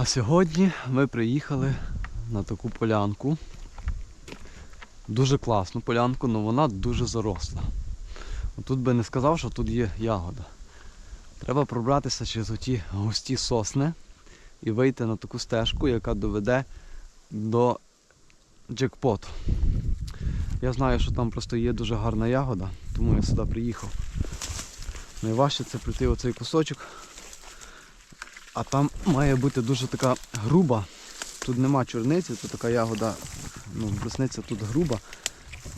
А сьогодні ми приїхали на таку полянку. Дуже класну полянку, але вона дуже заросла. Тут би не сказав, що тут є ягода. Треба пробратися через оті густі сосни і вийти на таку стежку, яка доведе до джекпоту. Я знаю, що там просто є дуже гарна ягода, тому я сюди приїхав. Найважче це пройти оцей кусочок. А там має бути дуже така груба. Тут нема чорниці, тут така ягода, ну, брусниця тут груба,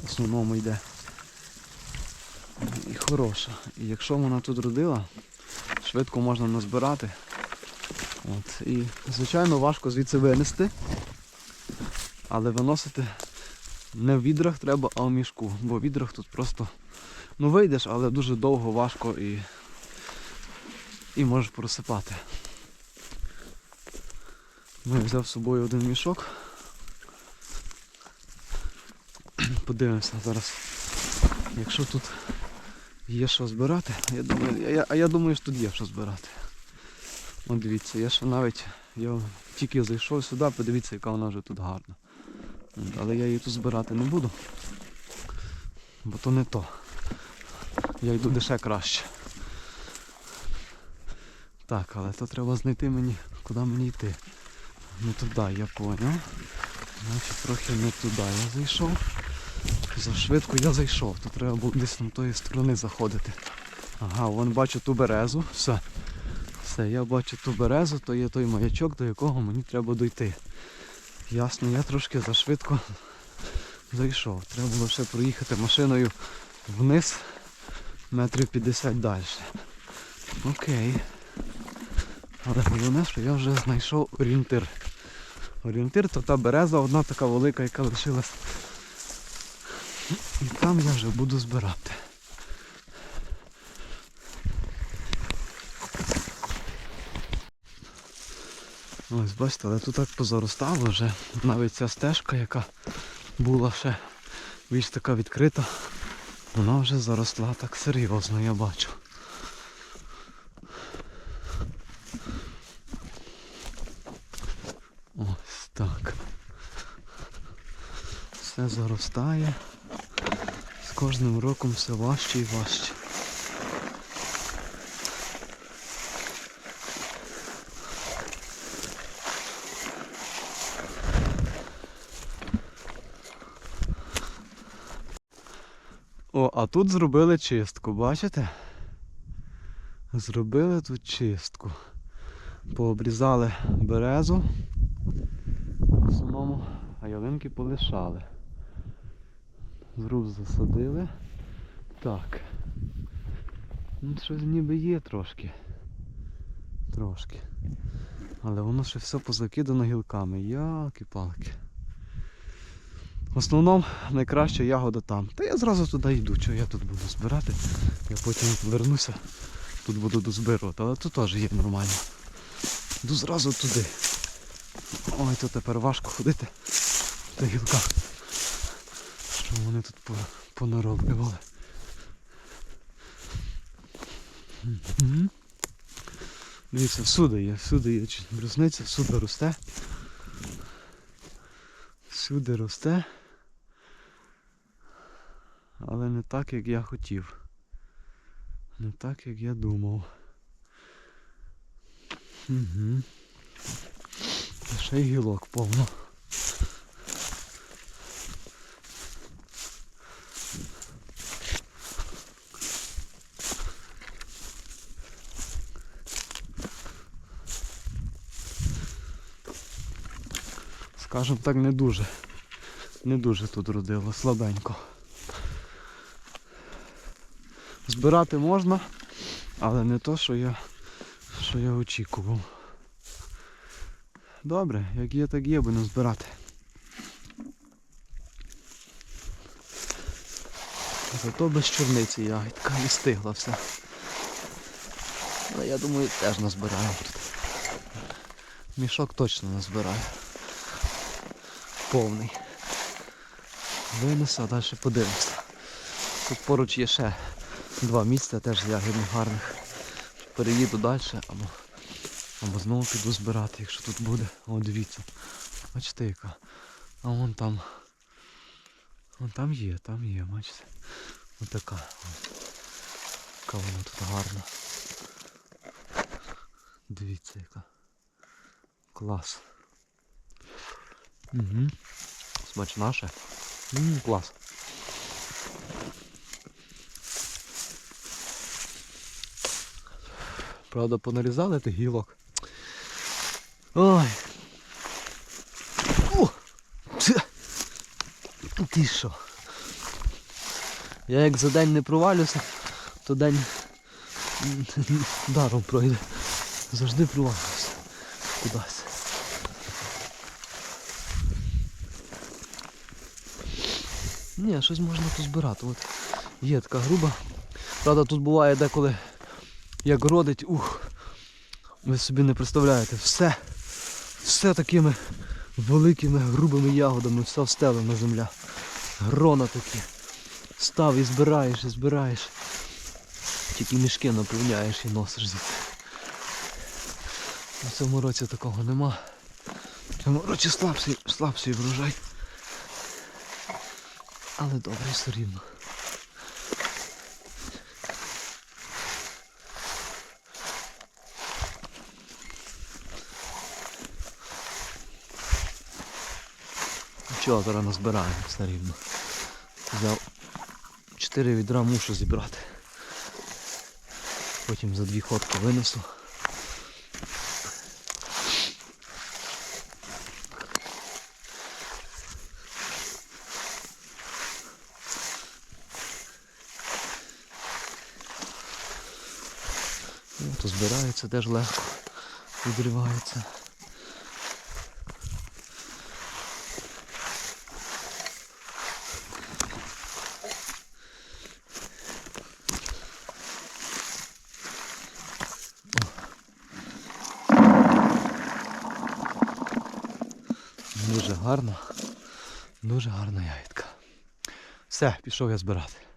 в основному йде. І хороша. І якщо вона тут родила, швидко можна назбирати. От. І, звичайно, важко звідси винести, але виносити не в відрах треба, а в мішку. Бо в відрах тут просто ну вийдеш, але дуже довго, важко і, і можеш просипати. Ну, я взяв з собою один мішок. Подивимося зараз. Якщо тут є що збирати, я думаю, я, а я думаю, що тут є що збирати. От дивіться, я ще навіть я тільки зайшов сюди, подивіться, яка вона вже тут гарна. Але я її тут збирати не буду. Бо то не то. Я йду де ще краще. Так, але то треба знайти мені, куди мені йти. Не туди, я поняв. Значить трохи не туди я зайшов. Зашвидко я зайшов. Тут треба було десь з тої сторони заходити. Ага, вон бачу ту березу. Все. Все, я бачу ту березу, то є той маячок, до якого мені треба дойти. Ясно, я трошки зашвидко зайшов. Треба було ще проїхати машиною вниз метрів 50 далі. Окей. Але головне, що я вже знайшов орієнтир. Орієнтир то та береза одна така велика, яка лишилась. І там я вже буду збирати. Ось бачите, але тут так позаростало вже. Навіть ця стежка, яка була ще більш така відкрита, вона вже заросла так серйозно, я бачу. Ось так. Все заростає. З кожним роком все важче і важче. О, а тут зробили чистку, бачите? Зробили тут чистку. Пообрізали березу. В основному, а ялинки полишали. Зруб засадили. Так. Ну щось ніби є трошки. Трошки. Але воно ще все позакидано гілками. Ялки-палки. В основному найкраща ягода там. Та я зразу туди йду, що я тут буду збирати. Я потім вернуся, тут буду дозбирувати, але тут теж є нормально. Йду зразу туди. Ой, то тепер важко ходити по гілках. Що вони тут понароблювали. Дивіться, всюди є, всюди є брусниця, всюди росте. Всюди росте. Але не так, як я хотів. Не так, як я думав. Угу. Ще й гілок повно. Скажем так, не дуже. Не дуже тут родило, слабенько. Збирати можна, але не то, що я, що я очікував. Добре, як є, так є, будемо збирати. Зато без чорниці ягідка і стигла все. Але я думаю, теж назбираємо тут. Мішок точно назбираю. Повний. Винесу, а далі подивимося. Тут поруч є ще два місця теж ягідних гарних. Переїду далі або Або знову піду збирати, якщо тут буде. О, дивіться. Бачите яка. А вон там. Вон там є, там є, бачите. Отака. Яка вона тут гарна. Дивіться яка. Клас. Угу. Смачна ще. М, клас. Правда, понарізали тих гілок. Ой. О! Ти що? Я як за день не провалюся, то день даром пройде. Завжди провалююся кудись. Ні, щось можна позбирати. От є така груба. Правда, тут буває деколи як родить, ух, ви собі не представляєте, все, все такими великими грубими ягодами, все встелена земля. Грона такі. Став і збираєш, і збираєш. Тільки мішки наповняєш і носиш звідти. У цьому році такого нема. В цьому році слабший, слабший врожай. Але добре все рівно. Нічого, зараз назбираємо все рівно. Взяв 4 відра мушу зібрати. Потім за дві ходки винесу. То збирається теж легко, відривається. Дуже гарна, дуже гарна ягідка. Все, пішов я збирати.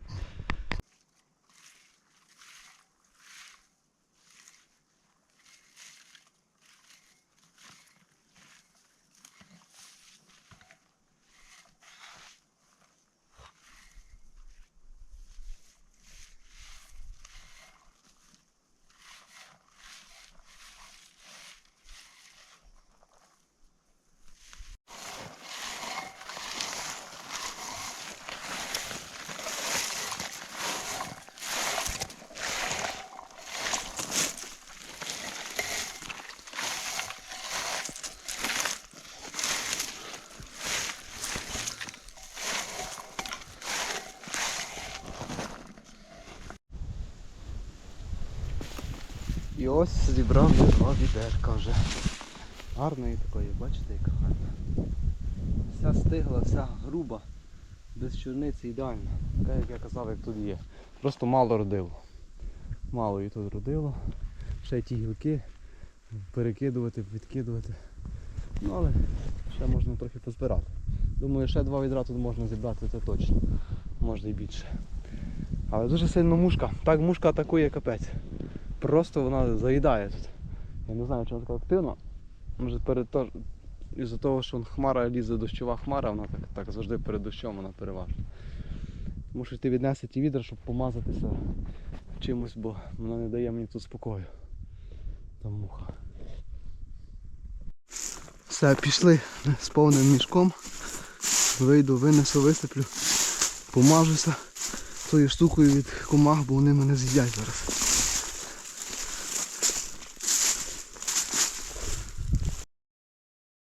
І ось зібрав я два відерка вже. Гарної такої, бачите, яка гарна. Вся стигла, вся груба, без чорниці ідеальна. Така, як я казав, як тут є. Просто мало родило. Мало її тут родило. Ще ті гілки перекидувати, відкидувати. Ну але ще можна трохи позбирати. Думаю, ще два відра тут можна зібрати, це точно. Можна і більше. Але дуже сильно мушка. Так мушка атакує капець. Просто вона заїдає тут. Я не знаю, вона така активна. Може перед то... із-за того, що хмара лізе дощова хмара, вона так, так завжди перед дощом вона переважна. Мушу йти віднести ті відра, щоб помазатися чимось, бо вона не дає мені тут спокою. Там муха. Все, пішли з повним мішком. Вийду, винесу, висиплю, помажуся тою штукою від комах, бо вони мене з'їдять зараз.